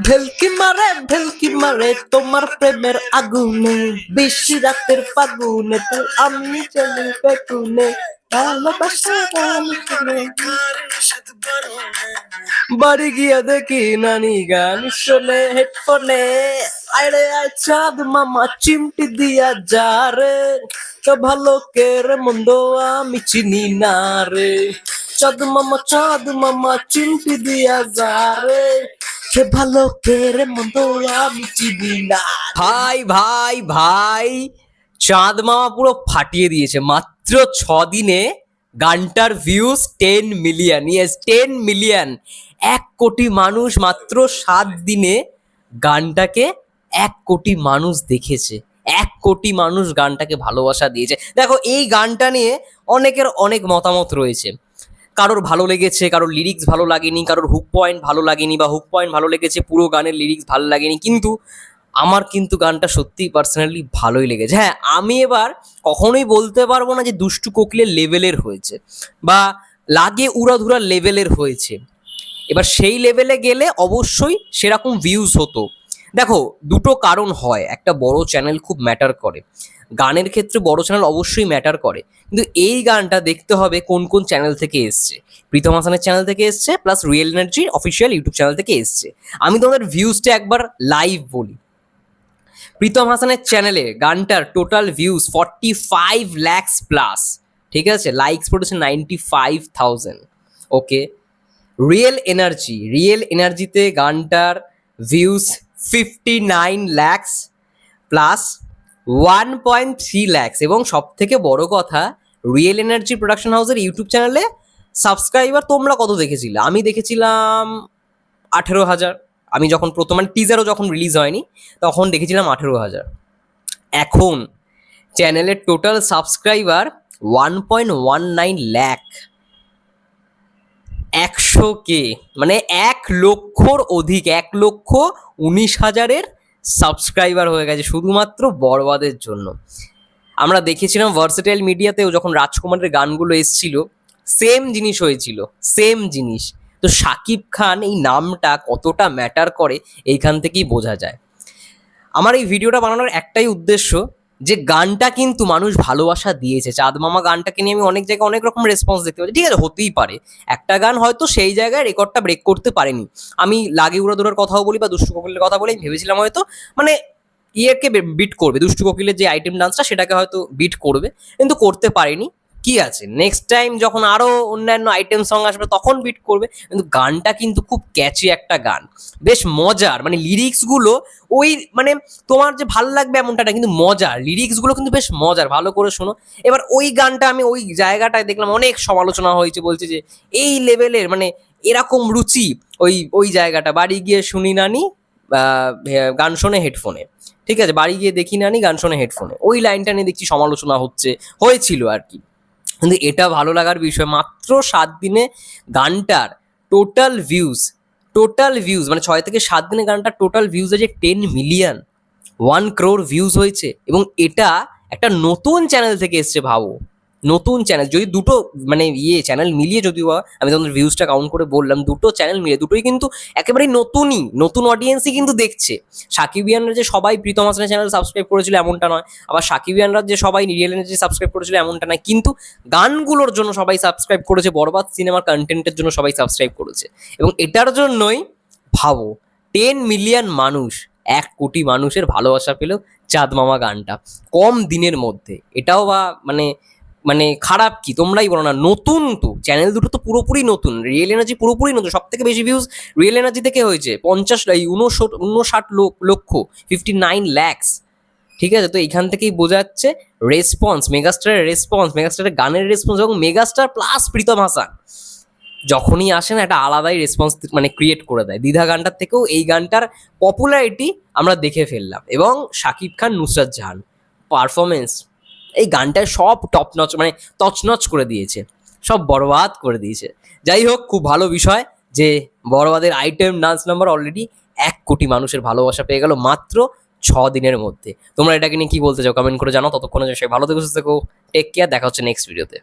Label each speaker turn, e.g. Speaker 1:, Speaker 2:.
Speaker 1: ভেলকি মারে ভেলকি মারে, তোমার প্রেমের আগুনে। বেশি রাতের ফাগুনে তো আমি চলি বেগুনে। বাড়ি গিয়া দেখি নানি গান শোনে, হেডফোনে। আরে চাঁদ মামা, চিমটি দিয়া যা রে। তো ভালো কে রে মন্দ আমি চিনি না রে। চাঁদ মামা চাঁদ মামা, চিমটি দিয়া যা রে। ভালো কে আমি চিনি না। ভাই ভাই ভাই, চাঁদ মামা পুরো ফাটিয়ে দিয়েছে। মাত্র ছ দিনে গানটার views ten million yes ten million এক কোটি মানুষ মাত্র সাত দিনে গানটাকে এক কোটি মানুষ দেখেছে। এক কোটি মানুষ গানটাকে ভালোবাসা দিয়েছে। দেখো, এই গানটা নিয়ে অনেকের অনেক মতামত রয়েছে। কারোর ভালো লেগেছে, কারোর লিরিক্স ভালো লাগেনি, কারোর হুক পয়েন্ট ভালো লাগেনি বা হুক পয়েন্ট ভালো লেগেছে, পুরো গানের লিরিক্স ভালো লাগেনি, কিন্তু আমার কিন্তু গানটা সত্যিই পার্সোনালি ভালোই লেগেছে। হ্যাঁ আমি এবার কখনোই বলতে পারব না যে দুষ্টু কোকিলের লেভেলের হয়েছে বা লাগে উড়াধুরা লেভেলের হয়েছে। এবার সেই লেভেলে গেলে অবশ্যই সেরকম ভিউজ হতো। দেখো, দুটো কারণ হয়। একটা বড় চ্যানেল খুব ম্যাটার করে। গানের ক্ষেত্রে বড় চ্যানেল অবশ্যই ম্যাটার করে। কিন্তু এই গানটা দেখতে হবে কোন কোন চ্যানেল থেকে এসছে। প্রীতম হাসানের চ্যানেল থেকে এসছে প্লাস রিয়েল এনার্জির অফিসিয়াল ইউটিউব চ্যানেল থেকে এসছে। আমি তোমাদের ভিউজটা একবার লাইভ বলি। প্রীতম হাসানের চ্যানেলে গানটার total views forty five lakhs plus ঠিক আছে? লাইকস পড়েছে ninety five thousand okay real energy real এনার্জিতে গানটার views fifty nine lakhs plus one point three lakhs এবং সব থেকে বড় কথা রিয়েল এনার্জি প্রোডাকশন হাউসের ইউটিউব চ্যানেলে সাবস্ক্রাইবার তোমরা কত দেখেছিলে? আমি দেখেছিলাম আঠেরো হাজার। আমি যখন প্রথম মানে টিজারও যখন রিলিজ হয়নি, তখন দেখেছিলাম আঠেরো হাজার। এখন চ্যানেলের total subscriber one point one nine lakh একশো কে মানে এক লক্ষর অধিক, এক লক্ষ উনিশ হাজারের সাবস্ক্রাইবার হয়ে গেছে শুধুমাত্র বরবাদের জন্য। আমরা দেখেছিলাম ভার্সেটাইল মিডিয়াতেও যখন রাজকুমারের গানগুলো এসছিল সেম জিনিস হয়েছিল সেম জিনিস। তো শাকিব খান এই নামটা কতটা ম্যাটার করে, এইখান থেকেই বোঝা যায়। আমার এই ভিডিওটা বানানোর একটাই উদ্দেশ্য যে গানটা কিন্তু মানুষ ভালোবাসা দিয়েছে। চাঁদ মামা গানটাকে নিয়ে আমি অনেক জায়গায় অনেক রকম রেসপন্স দেখতে পাচ্ছি। ঠিক আছে, হতেই পারে। একটা গান হয়তো সেই জায়গায় রেকর্ডটা ব্রেক করতে পারেনি। আমি লাগে উড়াদুরার কথাও বলি বা দুষ্টু কোকিলের কথা বলি, আমি ভেবেছিলাম হয়তো মানে ইয়েকে বিট করবে। দুষ্টু কোকিলের যে আইটেম ডান্সটা সেটাকে হয়তো বিট করবে। কিন্তু করতে পারেনি। কি আছে? নেক্সট টাইম যখন আরও অন্যান্য আইটেম সং আসবে, তখন বিট করবে। কিন্তু গানটা কিন্তু খুব ক্যাচি একটা গান। বেশ মজার। মানে লিরিক্সগুলো ওই মানে তোমার যে ভালো লাগবে এমনটা না, কিন্তু মজার। লিরিক্সগুলো কিন্তু বেশ মজার। ভালো করে শোনো। এবার ওই গানটা আমি ওই জায়গাটায় দেখলাম, অনেক সমালোচনা হয়েছে, বলছে যে এই লেভেলের মানে এরকম রুচি ওই ওই জায়গাটা। বাড়ি গিয়ে শুনি নানি গান শোনে হেডফোনে ঠিক আছে? বাড়ি গিয়ে দেখি নানি, গান শোনে হেডফোনে ওই লাইনটা নিয়ে দেখছি সমালোচনা হচ্ছে, হয়েছিল আর কি। কিন্তু এটা ভালো লাগার বিষয় মাত্র সাত দিনে গানটার টোটাল ভিউজ টোটাল ভিউজ মানে ছয় থেকে সাত দিনে গানটার টোটাল ভিউজ আছে ten million one crore views হয়েছে এবং এটা একটা নতুন চ্যানেল থেকে এসছে ভাবো। নতুন চ্যানেল যদি দুটো মানে ইয়ে চ্যানেল মিলিয়ে যদিও আমি তোমাদের ভিউজটা কাউন্ট করে বললাম, দুটো চ্যানেল মিলিয়ে, দুটোই কিন্তু একেবারেই নতুনই, নতুন অডিয়েন্সই কিন্তু দেখছে। সাকিবিয়ানরা যে সবাই প্রীতম হাসানের চ্যানেল সাবস্ক্রাইব করেছিল এমনটা নয়, আবার সাকিবিয়ানরা যে সবাই রিয়েল এনার্জি সাবস্ক্রাইব করেছিল এমনটা নয়, কিন্তু গানগুলোর জন্য সবাই সাবস্ক্রাইব করেছে, বরবাদ সিনেমার কন্টেন্টের জন্য সবাই সাবস্ক্রাইব করেছে। এবং এটার জন্যই ভাবো টেন মিলিয়ন মানুষ, এক কোটি মানুষের ভালোবাসা পেল চাঁদ মামা গানটা, কম দিনের মধ্যে। এটাও বা মানে মানে খারাপ কি? তোমরাই বলো না, নতুন তো। চ্যানেল দুটো তো পুরোপুরি নতুন। রিয়েল এনার্জি পুরোপুরি নতুন। সব থেকে বেশি ভিউজ রিয়েল এনার্জি থেকে হয়েছে পঞ্চাশ এই উনষট লক্ষ ফিফটি নাইন ল্যাক্স ঠিক আছে? তো এইখান থেকেই বোঝা যাচ্ছে রেসপন্স মেগাস্টারের রেসপন্স মেগাস্টারের গানের রেসপন্স এবং মেগাস্টার প্লাস প্রীতম হাসান। যখনই আসেন একটা আলাদাই রেসপন্স মানে ক্রিয়েট করে দেয়। দ্বিধা গানটার থেকেও এই গানটার পপুলারিটি আমরা দেখে ফেললাম। এবং শাকিব খান, নুসরাত জাহান। পারফরমেন্স এই গানটায় সব টপ নচ মানে তছনছ করে দিয়েছে। সব বরবাদ করে দিয়েছে। যাই হোক, খুব ভালো বিষয় যে বরবাদের আইটেম ডান্স নাম্বার অলরেডি এক কোটি মানুষের ভালোবাসা পেয়ে গেল মাত্র ছ দিনের মধ্যে। তোমরা এটাকে নিয়ে কি বলতে চাও? কমেন্ট করে জানো ততক্ষণে সে ভালো থেকো, সুস্থ থেকো। টেক কেয়ার দেখা হচ্ছে নেক্সট ভিডিওতে